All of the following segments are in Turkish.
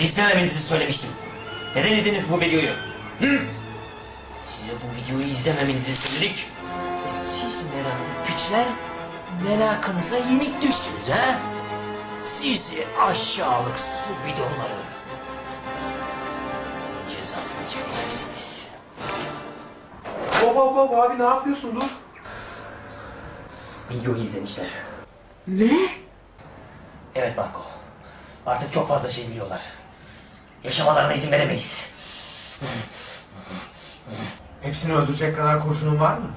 Size izlememenizi söylemiştim. Neden izlediniz bu videoyu? Hı? Size bu videoyu izlememenizi söyledik. E Siz meraklı piçler merakınıza yenik düştünüz ha? Sizi aşağılık su bidonları. Cezasını çekeceksiniz. Hop hop abi ne yapıyorsun dur. Videoyu izlemişler. Ne? Evet Marco. Artık çok fazla şey biliyorlar. Yaşamalarına izin veremeyiz. Hepsini öldürecek kadar kurşunun var mı?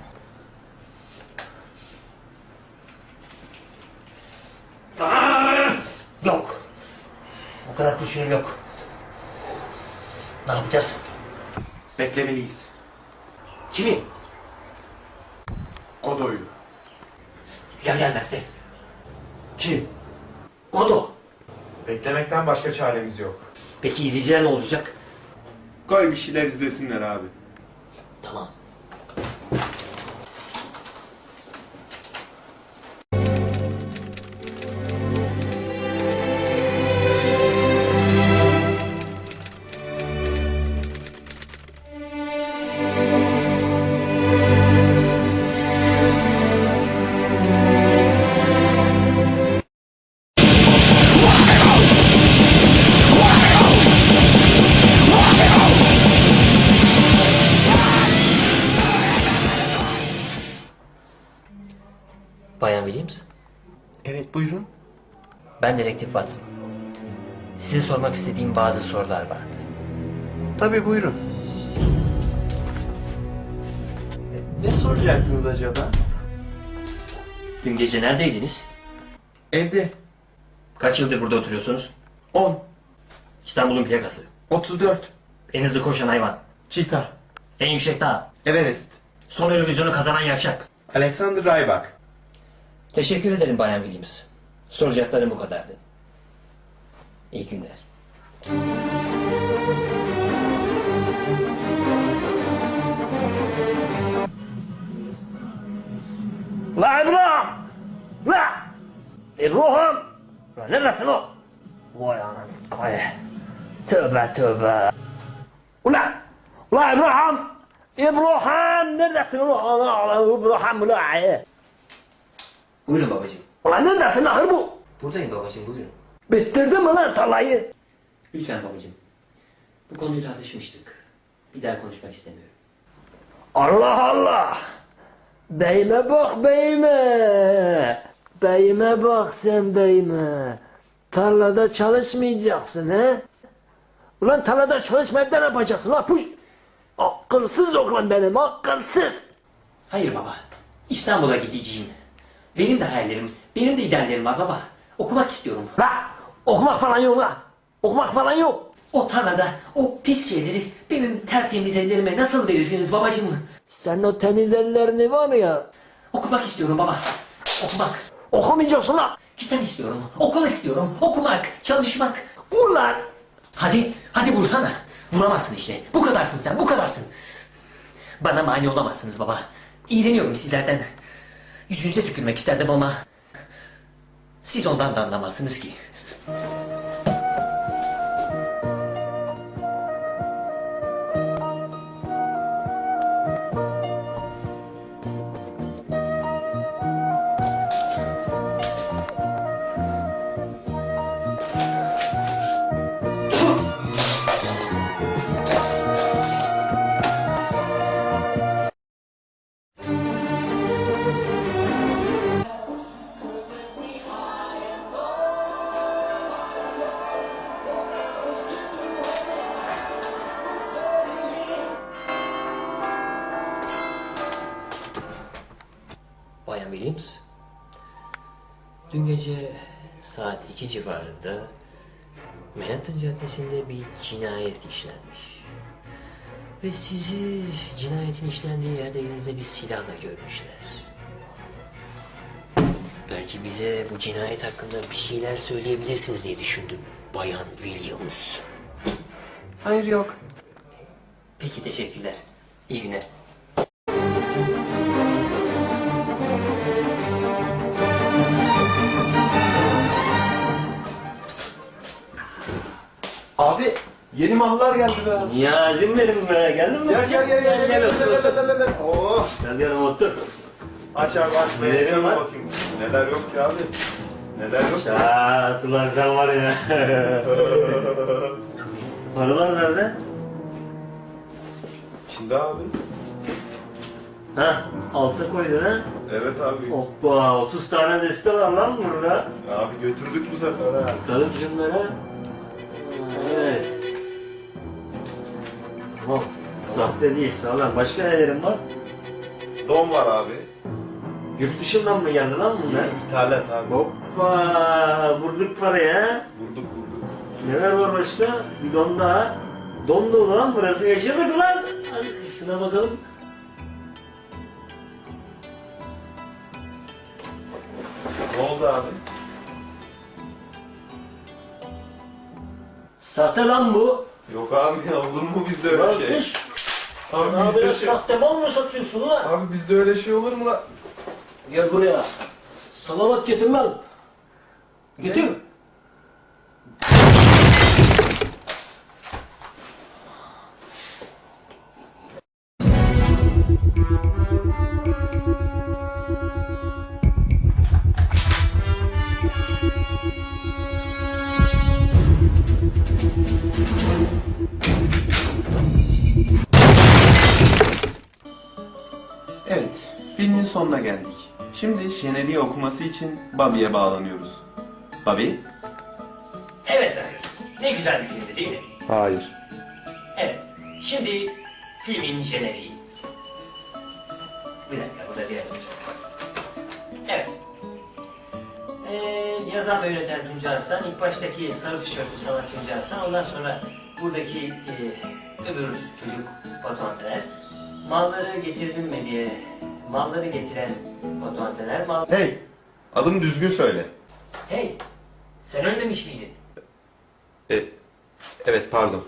Yok. Bu kadar kurşunum yok. Ne yapacağız? Beklemeliyiz. Kimi? Godoy'u. Ya gelmezse? Kim? Godo. Beklemekten başka çaremiz yok. Peki izleyiciler ne olacak? Koy bir şeyler izlesinler abi. Tamam. Bayan Williams. Evet buyurun. Ben dedektif Watson. Size sormak istediğim bazı sorular vardı. Tabii buyurun. Ne soracaktınız acaba? Dün gece neredeydiniz? Evde. Kaç yıldır burada oturuyorsunuz? 10. İstanbul'un plakası. 34. En hızlı koşan hayvan. Çita. En yüksek dağ. Everest. Son Eurovizyonu kazanan yarşak. Alexander Rybak. Teşekkür ederim Bayan Williams. Soracaklarım bu kadardı. İyi günler. La İbrahim! La! İbrahim! La neredesin o? Vay anam. Vay. Tövbe tövbe. Ulan! La İbrahim! İbrahim! Neredesin ulan? Allah İbrahim ulan! Buyurun babacığım. Ulan neredesin ahır bu? Buradayım babacığım buyurun. Bitirdin mi lan tarlayı? Lütfen babacığım. Bu konuyu tartışmıştık. Bir daha konuşmak istemiyorum. Allah Allah! Beyime bak beyime! Beyime bak sen beyime! Tarlada çalışmayacaksın he? Ulan tarlada çalışmayıp ne yapacaksın lan puş! Akılsız oğlan benim akılsız! Hayır baba. İstanbul'a gideceğim. Benim de hayallerim, benim de ideallerim var baba. Okumak istiyorum. La okumak falan yok la! Okumak falan yok! O tarlada, o pis şeyleri benim tertemiz ellerime nasıl verirsiniz babacığım? Sen o temiz ellerini var ya Okumak istiyorum baba. Okumak. okumayacaksın la! Kitap istiyorum. Okul istiyorum. Okumak, çalışmak. Ulan! Hadi, hadi vursana. Vuramazsın işte. Bu kadarsın sen, bu kadarsın. Bana mani olamazsınız baba. İğreniyorum sizlerden. Yüzünüze tükürmek isterdim ama... Siz ondan da anlamazsınız ki. Williams, dün gece saat 2 civarında Manhattan Caddesi'nde bir cinayet işlenmiş. Ve sizi cinayetin işlendiği yerde elinizde bir silahla görmüşler. Belki bize bu cinayet hakkında bir şeyler söyleyebilirsiniz diye düşündüm. Bayan Williams. Hayır yok. Peki teşekkürler. İyi günler. Abi mallar geldi be. Niyazim benim be. Geldin mi? Gel gel gel gel gel gel otur. gel gel gel. Oh. Gel gel otur. Aç abi aç. Beğeneceğim var? bakayım. Neler yok ki abi. Neler yok ki. Ulan sen var ya. Paralar nerede? İçinde abi. Ha, altta koydun ha. Evet abi. Hoppa, 30 tane deste var lan burada. Abi götürdük bu sefer ha. Bakalım şunlara. Tamam. Sahte değil sağlam. Başka nelerin var? Don var abi. Yurt dışından mı geldi lan bunlar? İthalat abi. Hoppa, vurduk paraya. Vurduk vurduk. Neler var başka? Bir don daha. Don dolu lan burası yaşadık lan. Hadi şuna bakalım. Ne oldu abi? Sahte lan bu. Yok abi olur mu bizde öyle şey? kız. Abi Sen bizde böyle şey- sahte mal mı satıyorsun lan? Abi bizde öyle şey olur mu lan? Gel buraya. Salavat getir lan. Getir. Filmin sonuna geldik. Şimdi jeneriği okuması için Bobby'ye bağlanıyoruz. Bobby? Evet Tahir. Ne güzel bir filmdi değil mi? Hayır. Evet. Şimdi filmin jeneriği. Bir dakika burada bir yapacağım. Evet. Ee, yazan ve yöneten Arslan, ilk baştaki sarı tişörtlü salak Tuncay Arslan, ondan sonra buradaki e, öbür çocuk Batuhanteler, malları getirdim mi diye, malları getiren Batuhanteler, mal... Hey, adını düzgün söyle. Hey, sen ölmemiş miydin? E, evet pardon.